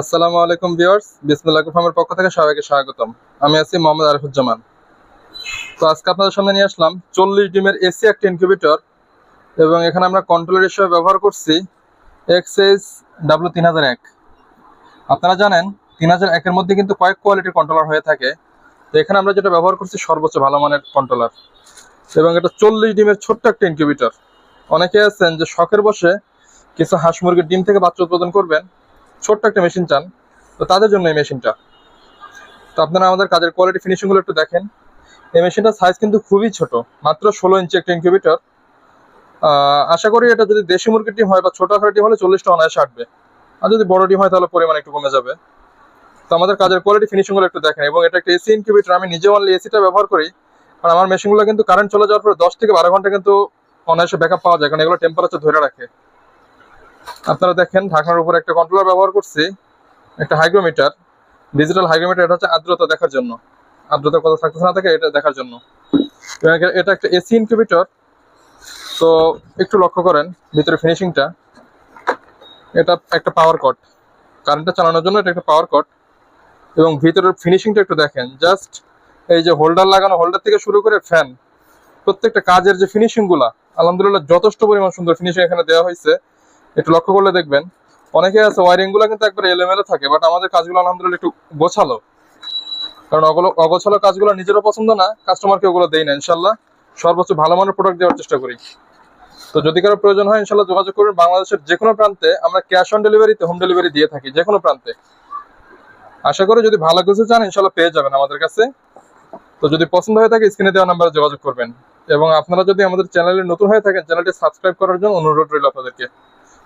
আসসালামু আলাইকুম ভিউয়ার্স, বিসমিল্লাহ ফার্মের পক্ষ থেকে সবাইকে স্বাগতম। আমি আছি মোহাম্মদ আরিফুজ্জামান। তো আজকে আপনাদের সামনে নিয়ে আসলাম চল্লিশ ডিমের এসি একটা ইনকিউবেটর এবং এখানে আমরা কন্ট্রোলার হিসেবে ব্যবহার করছি এক্সএস ডাব্লু তিন হাজার এক। আপনারা জানেন, তিন হাজার একের মধ্যে কিন্তু কয়েক কোয়ালিটির কন্ট্রোলার হয়ে থাকে। তো এখানে আমরা যেটা ব্যবহার করছি, সর্বোচ্চ ভালো মানের কন্ট্রোলার এবং এটা চল্লিশ ডিমের ছোট্ট একটা ইনকিউবেটর অনেকে আছেন যে শখের বসে কিছু হাঁস মুরগির ডিম থেকে বাচ্চা উৎপাদন করবেন ছোট্ট একটা মেশিন চান, তো তাদের জন্য এই মেশিনটা তো আপনারা আমাদের কাজের কোয়ালিটি ফিনিশিংগুলো একটু দেখেন। এই মেশিনটার সাইজ কিন্তু খুবই ছোট, মাত্র ষোলো ইঞ্চি একটা ইনকিউবেটর আশা করি এটা যদি দেশি মুরগির ডিম হয় বা ছোট আকারের ডিম হলে চল্লিশটা অনায়াসে আটবে। আর যদি বড় ডিম হয় তাহলে পরিমাণ একটু কমে যাবে। তো আমাদের কাজের কোয়ালিটি ফিনিশিংগুলো একটু দেখেন, এবং এটা একটা এসি ইনকিউবেটর আমি নিজে অনলি এসিটা ব্যবহার করি। আর আমার মেশিনগুলো কিন্তু কারেন্ট চলে যাওয়ার পরে দশ থেকে বারো ঘণ্টা কিন্তু অনায়াসে ব্যাকআপ পাওয়া যায়, কারণ এগুলো টেম্পারেচার ধরে রাখে। আপনারা দেখেন, ঢাকনার উপর একটা কন্ট্রোলার ব্যবহার করছি, একটা হাইগ্রোমিটার ডিজিটাল হাইগ্রোমিটার এটা হচ্ছে আর্দ্রতা দেখার জন্য। আর্দ্রতা কত থাকতেছে না থাকে, এটা দেখার জন্য। এটা- একটা এসি ইনকিউবেটর তো একটু লক্ষ্য করেন, ভিতরে ফিনিশিংটা এটা একটা পাওয়ার কট কারেন্টটা চালানোর জন্য এটা একটা পাওয়ার কট এবং ভিতরের ফিনিশিংটা একটু দেখেন জাস্ট এই যে হোল্ডার লাগানো হোল্ডার থেকে শুরু করে ফ্যান প্রত্যেকটা কাজের যে ফিনিশিংগুলা আলহামদুলিল্লাহ যথেষ্ট পরিমাণ সুন্দর ফিনিশিং এখানে দেওয়া হয়েছে। একটু লক্ষ্য করলে দেখবেন। অনেকে আছে ওয়ারিংগুলো কিন্তু একবার এলোমেলো থাকে বাট আমাদের কাজগুলো আলহামদুলিল্লাহ একটু গোছালো। কারণ অগোছালো কাজগুলো নিজেরও পছন্দ না কাস্টমারকে ওগুলো দেই না ইনশাল্লাহ সর্বোচ্চ ভালো মানের প্রোডাক্ট দেওয়ার চেষ্টা করি। তো যদি কারও প্রয়োজন হয় ইনশাল্লাহ যোগাযোগ করবেন বাংলাদেশের যে কোনো প্রান্তে আমরা ক্যাশ অন ডেলিভারিতে হোম ডেলিভারি দিয়ে থাকি যে কোনো প্রান্তে। আশা করি যদি ভালো কিছু চান ইনশাল্লাহ পেয়ে যাবেন আমাদের কাছে। তো যদি পছন্দ হয়ে থাকে, স্ক্রিনে দেওয়া নাম্বারে যোগাযোগ করবেন। এবং আপনারা যদি আমাদের চ্যানেলে নতুন হয়ে থাকেন, চ্যানেলটি সাবস্ক্রাইব করার জন্য অনুরোধ রইল আপনাদেরকে।